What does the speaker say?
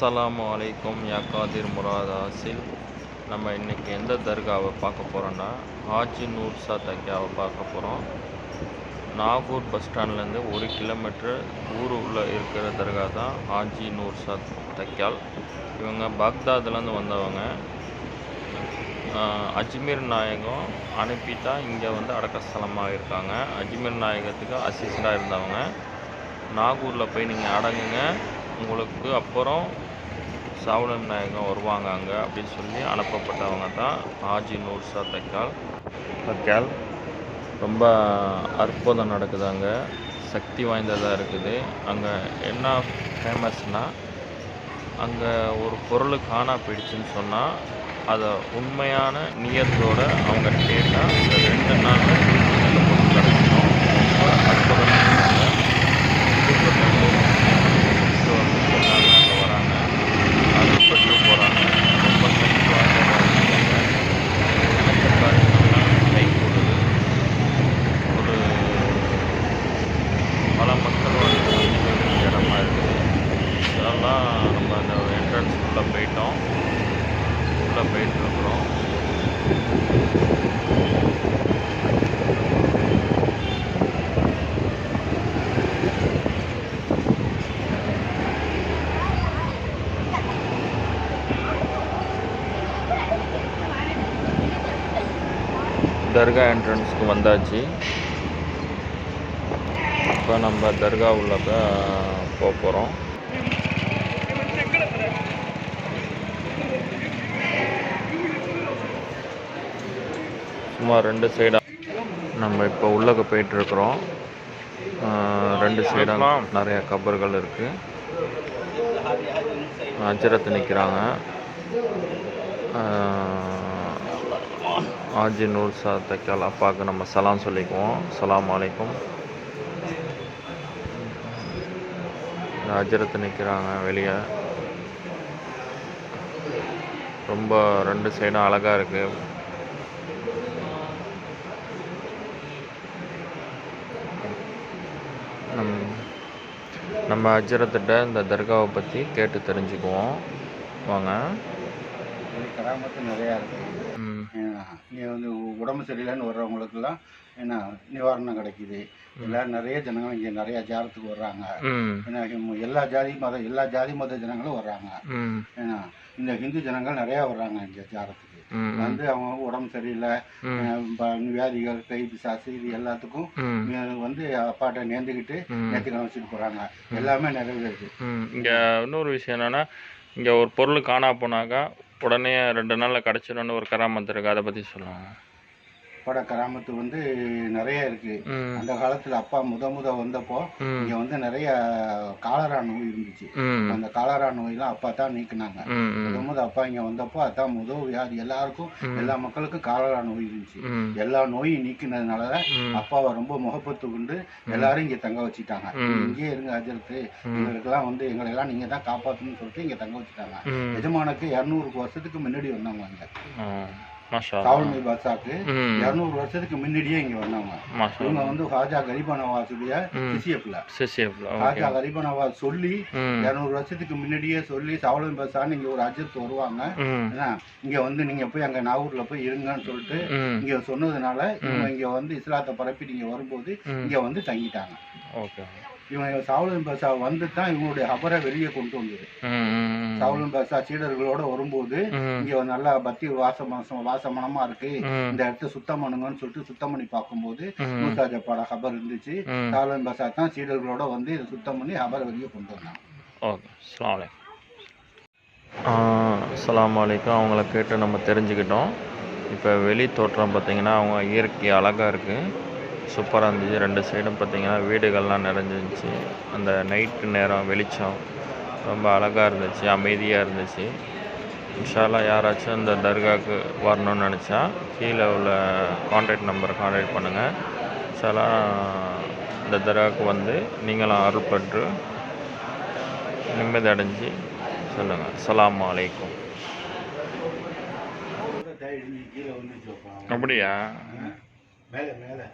அஸ்ஸலாமு அலைக்கும் யாக்காதிர் முராதாசில் நம்ம இன்றைக்கி எந்த தர்காவை பார்க்க போகிறோன்னா ஹாஜி நூர்சா தர்காவை பார்க்க போகிறோம் நாகூர் பஸ் ஸ்டாண்ட்லேருந்து ஒரு கிலோமீட்டர் ஊர் உள்ள இருக்கிற தர்கா தான் ஹாஜி நூர்சா தக்கால் இவங்க பாக்தாத்லேருந்து வந்தவங்க. அஜ்மீர் நாயகம் அனுப்பி தான் இங்கே வந்து அடக்கஸ்தலமாக இருக்காங்க. அஜ்மீர் நாயகத்துக்கு அசிஸ்டாக இருந்தவங்க. நாகூரில் போய் நீங்கள் அடங்குங்க. உங்களுக்கு அப்புறம் சாவலன் நாயகம் வருவாங்க அங்கே அப்படின்னு சொல்லி அனுப்பப்பட்டவங்க தான் ஹாஜி நூர்ஷா தக்கால். தக்கால் ரொம்ப அற்புதம் நடக்குது அங்கே. சக்தி வாய்ந்ததாக இருக்குது. அங்கே என்ன ஃபேமஸ்னால் அங்கே ஒரு பொருள் காணா போயிடுச்சுன்னு சொன்னால் அதை உண்மையான நியத்தோடு அவங்க கேட்டால் ரெண்டு நாள் அந்த பொருள் கிடைக்கணும் ரொம்ப அற்புதம் நடக்குது. ஸோ வந்து சொன்னாங்க அங்கே வராங்க அறுபட்டு போகிறாங்க ரொம்ப சக்தி வாய்ந்ததாக இருக்காங்க நினைச்ச காரியங்கள்லாம் கை கூடுது ஒரு பல மக்களோட சந்திப்பு இடமா இருக்குது இதெல்லாம் நம்ம அந்த என்ட்ரன்ஸ் உள்ளே போயிட்டோம் உள்ளே போயிட்டு இருக்கிறோம் தர்கா என்ட்ரன்ஸ்க்கு வந்தாச்சு. இப்போ நம்ம தர்கா உள்ளக்க போக போகிறோம் சும்மா ரெண்டு சைடாக நம்ம இப்போ உள்ளக்க போயிட்டுருக்குறோம். ரெண்டு சைடாக நிறைய கபர்கள் இருக்குது அஜரத்து நிற்கிறாங்க ஆஜி நூல் சா அப்பாவுக்கு நம்ம சலாம் சொல்லிக்குவோம். சலாம் அலைக்கும். அஜரத்து நிற்கிறாங்க வெளியே. ரொம்ப ரெண்டு சைடும் அழகாக இருக்குது நம் நம்ம அஜரத்திட்ட இந்த தர்காவை பற்றி கேட்டு தெரிஞ்சுக்குவோம். வாங்க. கராமத்து நிறையா இருக்குது இங்கே வந்து உடம்பு சரியில்லைன்னு வர்றவங்களுக்கெல்லாம் என்ன நிவாரணம் கிடைக்குது. எல்லாம் நிறைய ஜனங்கள் இங்கே நிறைய ஜாரத்துக்கு வர்றாங்க. ஏன்னா எல்லா ஜாதி மத எல்லா ஜாதி மத ஜனங்களும் வர்றாங்க. ஏன்னா இந்த ஹிந்து ஜனங்கள் நிறையா வர்றாங்க இங்கே ஜாரத்துக்கு வந்து அவங்க உடம்பு சரியில்லை. வியாதிகள் கை பிசாசு இது எல்லாத்துக்கும் வந்து அப்பாட்ட நேர்ந்துக்கிட்டு. நேற்றுக்கிழமை வச்சுட்டு போகிறாங்க எல்லாமே நிறைவேறுது. இங்கே இன்னொரு விஷயம் என்னென்னா இங்கே ஒரு பொருள் காணா போனாக்கா உடனே ரெண்டு நாளில் கிடச்சிடும்னு ஒரு கராமத்து இருக்குது அதை பற்றி சொல்லுவாங்க பட கராமத்து வந்து நிறைய இருக்கு. அந்த காலத்துல அப்பா முத முத வந்தப்போ இங்க வந்து நிறைய காலரா நோய் இருந்துச்சு. அந்த காலரா நோயெல்லாம் அப்பா தான் நீக்குனாங்க. முத முத அப்பா இங்க வந்தப்போ அதான் முதல் வியாதி. எல்லாருக்கும். எல்லா மக்களுக்கும் காலரா நோய் இருந்துச்சு. எல்லா நோயும் நீக்கினதுனால அப்பாவை ரொம்ப முகப்பத்து கொண்டு எல்லாரும் இங்க தங்க வச்சுட்டாங்க. இங்கேயே இருங்க அஜரத்து. எங்களுக்கெல்லாம் வந்து எங்களை எல்லாம் நீங்க தான் காப்பாத்தணும்னு சொல்லிட்டு இங்க தங்க வச்சுட்டாங்க. எஜமானுக்கு இரநூறு வருஷத்துக்கு முன்னாடி வந்தவங்க இங்க சாவல்மி பாட்சாக்கு இரநூறு வருஷத்துக்கு முன்னாடியே இங்க வந்தவங்க மாஷா இவங்க வந்து ஹாஜா கரீபா நவாஸுடைய ம். சிசிஎஃப்ல. ஹாஜா கரீபா நவாஸ் சொல்லி இரநூறு வருஷத்துக்கு முன்னாடியே சொல்லி சாவலம் பேசான்னு இங்க ஒரு அஜத் வருவாங்க. இங்க வந்து நீங்க போய் அங்க நாகூர்ல போய் இருங்கன்னு சொல்லிட்டு இங்க சொன்னதுனால இவங்க இங்க வந்து இஸ்லாத்தை பரப்பி நீங்க வரும்போது. இங்க வந்து தங்கிட்டாங்க. ஓகே. இவங்க சாவலம் பேசா வந்து தான் இவங்களுடைய ஹபரை வெளியே கொண்டு வந்தது. சாவலம் பேசா சீடர்களோட வரும்போது இங்க நல்லா பக்தி வாசம் வாசமனமா இருக்கு. இந்த இடத்த சுத்தம் பண்ணுங்கன்னு சொல்லிட்டு சுத்தம் பண்ணி பார்க்கும்போது மூசா ஜப்பாட ஹபர் இருந்துச்சு. ம். சாவலம் பேசா தான் சீடர்களோட வந்து இதை சுத்தம் பண்ணி ஹபரை வெளியே கொண்டு வந்தாங்க ஓகே அஸ்ஸலாமு அலைக்கும். அவங்கள கேட்டு நம்ம தெரிஞ்சுக்கிட்டோம். இப்போ வெளி தோற்றம் பார்த்தீங்கன்னா அவங்க இயற்கை அழகாக இருக்குது சூப்பராக இருந்துச்சு. ரெண்டு சைடும் பார்த்தீங்கன்னா வீடுகள்லாம் நிறைஞ்சிருந்துச்சு. அந்த நைட்டு நேரம் வெளிச்சம் ரொம்ப அழகாக இருந்துச்சு அமைதியாக இருந்துச்சு. இன்ஷால்லா யாராச்சும் இந்த தர்காவுக்கு வரணும்னு நினச்சா கீழே உள்ள காண்டாக்ட் நம்பரை காண்டாக்ட் பண்ணுங்கள் இன்ஷால்லா இந்த தர்காவுக்கு வந்து நீங்களும் அருள் பெற்று நிம்மதி அடைஞ்சு சொல்லுங்கள் அஸ்ஸலாமு அலைக்கும். அப்படியா? மேலே மேலே.